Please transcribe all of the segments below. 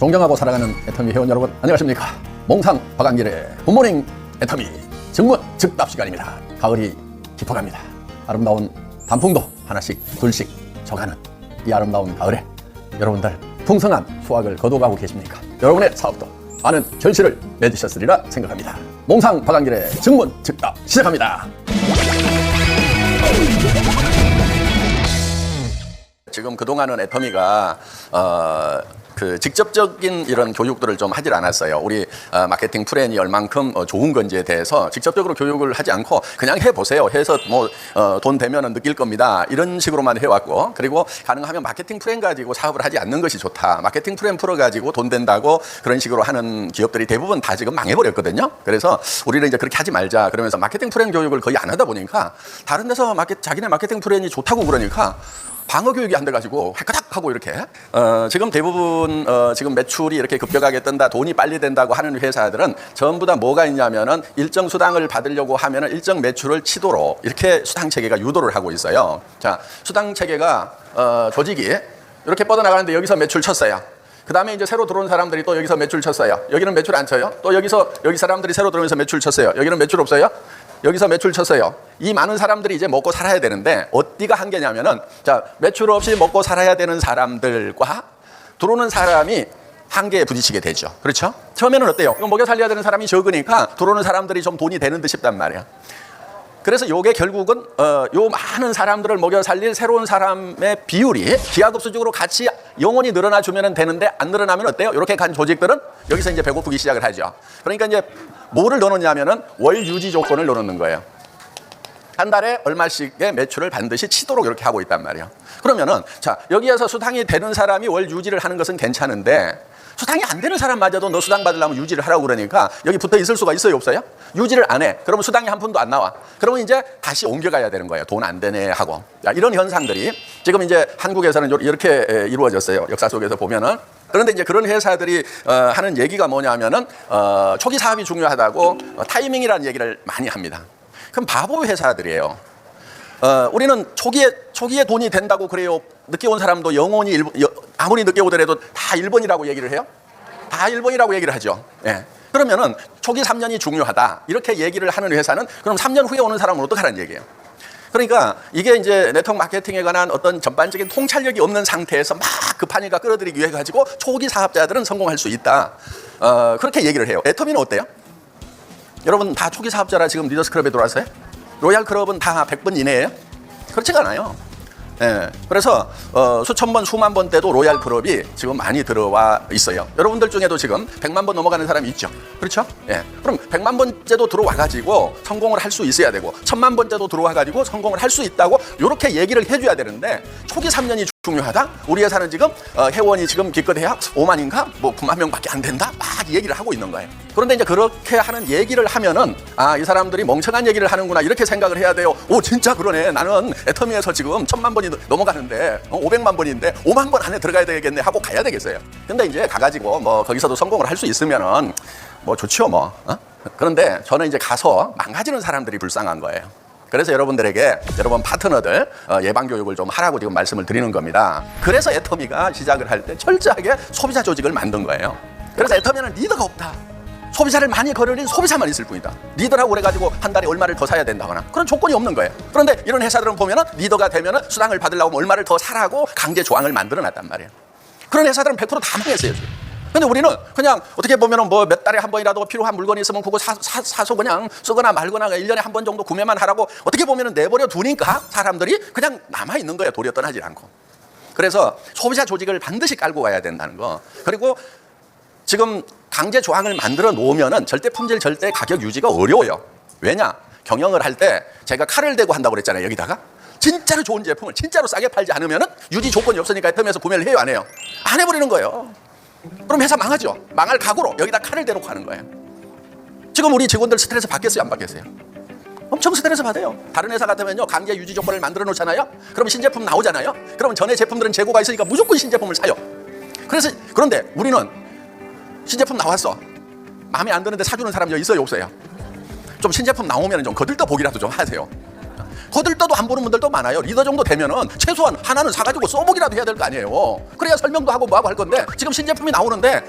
존경하고 사랑하는 애터미 회원 여러분 안녕하십니까? 몽상 박한길의 굿모닝 애터미 정문 즉답 시간입니다. 가을이 깊어갑니다. 아름다운 단풍도 하나씩 둘씩 져가는 이 아름다운 가을에 여러분들 풍성한 수확을 거둬가고 계십니까? 여러분의 사업도 많은 결실을 맺으셨으리라 생각합니다. 몽상 박한길의 정문 즉답 시작합니다. 지금 그동안은 애터미가 어, 그 직접적인 이런 교육들을 좀 하질 않았어요. 우리 어, 마케팅 프렌이 얼만큼 어, 좋은 건지에 대해서 직접적으로 교육을 하지 않고 그냥 해보세요. 해서 뭐돈 되면은 느낄 겁니다. 이런 식으로만 해왔고 그리고 가능하면 마케팅 프렌 가지고 사업을 하지 않는 것이 좋다. 마케팅 프렌 풀어 가지고 돈 된다고 그런 식으로 하는 기업들이 대부분 다 지금 망해버렸거든요. 그래서 우리는 이제 그렇게 하지 말자. 그러면서 마케팅 프렌 교육을 거의 안 하다 보니까 다른 데서 마케, 자기네 마케팅 프렌이 좋다고 그러니까 방어 교육이 안 돼가지고 헷가닥 하고 이렇게 어, 지금 대부분 어, 지금 매출이 이렇게 급격하게 뜬다 돈이 빨리 된다고 하는 회사들은 전부 다 뭐가 있냐면은 일정 수당을 받으려고 하면은 일정 매출을 치도록 이렇게 수당 체계가 유도를 하고 있어요. 자 수당 체계가 어, 조직이 이렇게 뻗어나가는데 여기서 매출 쳤어요. 그 다음에 이제 새로 들어온 사람들이 또 여기서 매출 쳤어요. 여기는 매출 안 쳐요. 또 여기서 여기 사람들이 새로 들어오면서 매출 쳤어요. 여기는 매출 없어요. 여기서 매출 쳤어요. 이 많은 사람들이 이제 먹고 살아야 되는데 어디가 한계냐면은 자 매출 없이 먹고 살아야 되는 사람들과 들어오는 사람이 한계에 부딪히게 되죠. 그렇죠? 처음에는 어때요? 이거 먹여 살려야 되는 사람이 적으니까 들어오는 사람들이 좀 돈이 되는 듯 싶단 말이야. 그래서 요게 결국은 어, 요 많은 사람들을 먹여 살릴 새로운 사람의 비율이 기하급수적으로 같이 영원히 늘어나 주면 되는데 안 늘어나면 어때요? 이렇게 간 조직들은 여기서 이제 배고프기 시작을 하죠. 그러니까 이제 뭐를 넣느냐면은 월 유지 조건을 넣는 거예요. 한 달에 얼마씩의 매출을 반드시 치도록 이렇게 하고 있단 말이에요. 그러면은 자 여기에서 수당이 되는 사람이 월 유지를 하는 것은 괜찮은데 수당이 안 되는 사람마저도 너 수당 받으려면 유지를 하라고 그러니까 여기 붙어 있을 수가 있어요 없어요? 유지를 안 해. 그러면 수당이 한 푼도 안 나와. 그러면 이제 다시 옮겨가야 되는 거예요. 돈 안 되네 하고. 자, 이런 현상들이 지금 이제 한국에서는 요- 이렇게 에, 이루어졌어요. 역사 속에서 보면은. 그런데 이제 그런 회사들이 어, 하는 얘기가 뭐냐면은 어, 초기 사업이 중요하다고 어, 타이밍이라는 얘기를 많이 합니다. 그럼 바보 회사들이에요. 어, 우리는 초기에 초기에 돈이 된다고 그래요. 늦게 온 사람도 영원히 일, 여, 아무리 늦게 오더라도 다 1번이라고 얘기를 해요. 다 1번이라고 얘기를 하죠. 예. 그러면은 초기 3년이 중요하다. 이렇게 얘기를 하는 회사는 그럼 3년 후에 오는 사람은 어떡하라는 얘기예요. 그러니까 이게 이제 네트워크 마케팅에 관한 어떤 전반적인 통찰력이 없는 상태에서 막 급하니까 끌어들이기 위해 가지고 초기 사업자들은 성공할 수 있다. 어, 그렇게 얘기를 해요. 애터미는 어때요? 여러분 다 초기 사업자라 지금 리더스 클럽에 들어왔어요? 로얄 클럽은 다 100번 이내예요? 그렇지가 않아요. 예. 그래서 어, 수천 번, 수만 번 때도 로얄 클럽이 지금 많이 들어와 있어요. 여러분들 중에도 지금 100만 번 넘어가는 사람이 있죠. 그렇죠? 예. 그럼 100만 번째도 들어와 가지고 성공을 할 수 있어야 되고 1000만 번째도 들어와 가지고 성공을 할 수 있다고 이렇게 얘기를 해 줘야 되는데 초기 3년이 중요하다? 우리 회사는 지금 어, 회원이 지금 기껏해야 5만인가? 뭐 9만 명밖에 안 된다? 막 얘기를 하고 있는 거예요. 그런데 이제 그렇게 하는 얘기를 하면은 아, 이 사람들이 멍청한 얘기를 하는구나 이렇게 생각을 해야 돼요. 오, 진짜 그러네. 나는 애터미에서 지금 천만 번이 넘어가는데 어, 500만 번인데 5만 번 안에 들어가야 되겠네 하고 가야 되겠어요. 근데 이제 가가지고 뭐 거기서도 성공을 할 수 있으면은 뭐 좋죠 뭐. 어? 그런데 저는 이제 가서 망가지는 사람들이 불쌍한 거예요. 그래서 여러분들에게 여러분 파트너들 어, 예방 교육을 좀 하라고 지금 말씀을 드리는 겁니다. 그래서 애터미가 시작을 할 때 철저하게 소비자 조직을 만든 거예요. 그래서 애터미는 리더가 없다. 소비자를 많이 거르는 소비자만 있을 뿐이다. 리더라고 그래가지고 한 달에 얼마를 더 사야 된다거나 그런 조건이 없는 거예요. 그런데 이런 회사들은 보면은 리더가 되면은 수당을 받으려고 하면 얼마를 더 사라고 강제 조항을 만들어 놨단 말이에요. 그런 회사들은 100%다 망했어요. 지금. 근데 우리는 그냥 어떻게 보면은 뭐몇 달에 한 번이라도 필요한 물건이 있으면 그거 사, 사, 사서 그냥 쓰거나 말거나 1년에 한 번 정도 구매만 하라고 어떻게 보면은 내버려 두니까 사람들이 그냥 남아 있는 거예요. 도리어 떠나지 않고. 그래서 소비자 조직을 반드시 깔고 가야 된다는 거. 그리고 지금 강제 조항을 만들어 놓으면은 절대 품질 절대 가격 유지가 어려워요. 왜냐? 경영을 할 때 제가 칼을 대고 한다고 그랬잖아요. 여기다가 진짜로 좋은 제품을 진짜로 싸게 팔지 않으면은 유지 조건이 없으니까 애터미에서 구매를 해요, 안 해요? 안 해버리는 거예요. 그럼 회사 망하죠. 망할 각오로 여기다 칼을 대놓고 하는 거예요. 지금 우리 직원들 스트레스 받겠어요, 안 받겠어요? 엄청 스트레스 받아요. 다른 회사 같으면요, 강제 유지 조건을 만들어 놓잖아요. 그럼 신제품 나오잖아요. 그럼 전에 제품들은 재고가 있으니까 무조건 신제품을 사요. 그래서 그런데 우리는 신제품 나왔어. 마음에 안 드는데 사주는 사람 여기 있어요, 없어요? 좀 신제품 나오면 좀 거들떠 보기라도 좀 하세요. 거들떠도 안 보는 분들도 많아요. 리더 정도 되면은 최소한 하나는 사가지고 써보기라도 해야 될 거 아니에요. 그래야 설명도 하고 뭐하고 할 건데 지금 신제품이 나오는데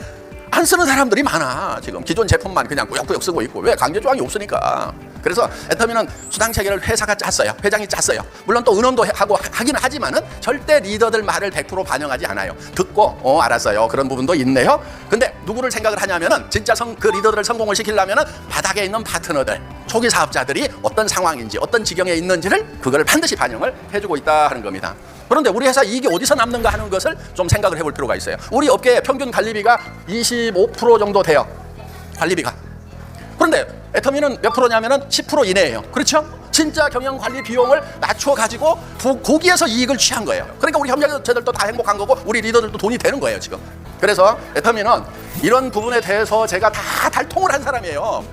안 쓰는 사람들이 많아. 지금 기존 제품만 그냥 꾸역꾸역 쓰고 있고 왜 강제 조항이 없으니까. 그래서 애터미는 수당 체계를 회사가 짰어요. 회장이 짰어요. 물론 또 의논도 해- 하고 하- 하기는 하지만은 절대 리더들 말을 100% 반영하지 않아요. 듣고 어 알았어요. 그런 부분도 있네요. 근데 누구를 생각을 하냐면은 진짜 성, 그 리더들을 성공을 시키려면은 바닥에 있는 파트너들, 초기 사업자들이 어떤 상황인지 어떤 지경에 있는지를 그걸 반드시 반영을 해주고 있다 하는 겁니다. 그런데 우리 회사 이익이 어디서 남는가 하는 것을 좀 생각을 해볼 필요가 있어요. 우리 업계의 평균 관리비가 25% 정도 돼요. 관리비가. 그런데 애터미는 몇 프로냐면은 10% 이내예요. 그렇죠? 진짜 경영 관리 비용을 낮춰 가지고 거기에서 이익을 취한 거예요. 그러니까 우리 협력업체들도 다 행복한 거고 우리 리더들도 돈이 되는 거예요, 지금. 그래서 애터미는 이런 부분에 대해서 제가 다 달통을 한 사람이에요.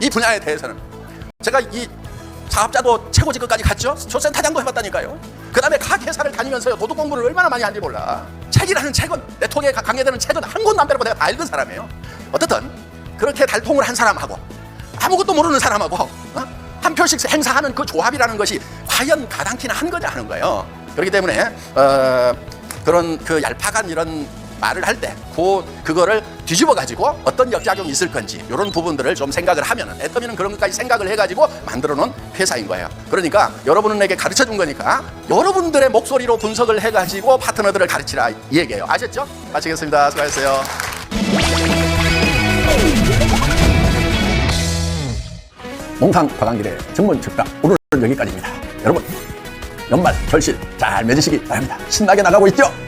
이 분야에 대해서는. 제가 이 사업자도 최고 직급까지 갔죠. 저 센터장도 해봤다니까요. 그 다음에 각 회사를 다니면서요 도덕 공부를 얼마나 많이 하는지 몰라. 책이라는 책은 내 통에 가- 강의되는 책은 한 권도 안 빼고 내가 다 읽은 사람이에요. 어떻든 그렇게 달통을 한 사람하고 아무것도 모르는 사람하고 어? 한 표씩 행사하는 그 조합이라는 것이 과연 가당키나 한 거냐 하는 거예요. 그렇기 때문에 어, 그런 그 얄팍한 이런 말을 할 때 그 그거를 뒤집어 가지고 어떤 역작용이 있을 건지 이런 부분들을 좀 생각을 하면은 애터미는 그런 것까지 생각을 해가지고 만들어 놓은 회사인 거예요. 그러니까 여러분에게 가르쳐 준 거니까 여러분들의 목소리로 분석을 해가지고 파트너들을 가르치라 이 얘기예요. 아셨죠? 마치겠습니다. 수고하셨어요. 몽상 관광길의 전문 즉답 오늘은 여기까지입니다. 여러분 연말 결실 잘 맺으시기 바랍니다. 신나게 나가고 있죠?